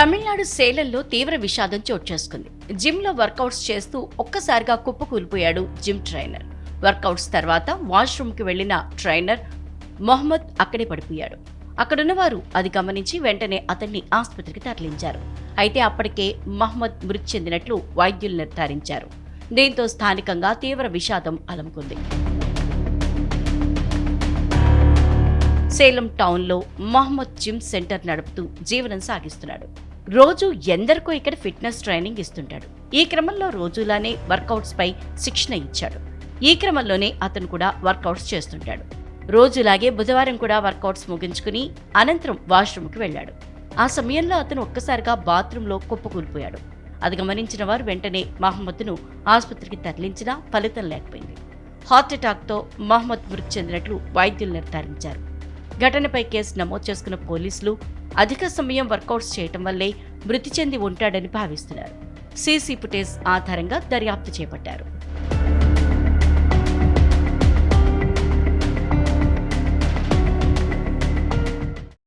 తమిళనాడు సేలంలో తీవ్ర విషాదం చోటు చేసుకుంది. జిమ్లో వర్కౌట్స్ చేస్తూ ఒక్కసారిగా కుప్పకూలిపోయాడు జిమ్ ట్రైనర్. వర్కౌట్స్ తర్వాత వాష్రూమ్కి వెళ్ళిన ట్రైనర్ మొహమ్మద్ అక్కడే పడిపోయాడు. అక్కడున్న వారు అది గమనించి వెంటనే అతన్ని ఆసుపత్రికి తరలించారు. అయితే అప్పటికే మహమ్మద్ మృతి చెందినట్లు వైద్యులు నిర్ధారించారు. దీంతో స్థానికంగా తీవ్ర విషాదం అలముకుంది. సేలం టౌన్లో మహమ్మద్ జిమ్ సెంటర్ నడుపుతూ జీవనం సాగిస్తున్నాడు. రోజు ఎందరికో ఇక్కడ ఫిట్నెస్ ట్రైనింగ్ ఇస్తుంటాడు. ఈ క్రమంలో రోజులానే వర్కౌట్స్ పై శిక్షణ ఇచ్చాడు. ఈ క్రమంలోనే అతను కూడా వర్కౌట్స్ చేస్తుంటాడు. రోజులాగే బుధవారం కూడా వర్కౌట్స్ ముగించుకుని అనంతరం వాష్రూమ్కి వెళ్ళాడు. ఆ సమయంలో అతను ఒక్కసారిగా బాత్రూంలో కుప్పకూలిపోయాడు. అది గమనించిన వారు వెంటనే మహమ్మద్ను ఆసుపత్రికి తరలించినా ఫలితం లేకపోయింది. హార్ట్ అటాక్తో మహమ్మద్ మృతి చెందినట్లు వైద్యులు నిర్ధారించారు. ఘటనపై కేసు నమోదు చేసుకున్న పోలీసులు అధిక సమయం వర్కౌట్స్ చేయటం వల్లే మృతి చెంది ఉంటాడని భావిస్తున్నారు. సీసీ ఫుటేజ్ ఆధారంగా దర్యాప్తు చేపట్టారు.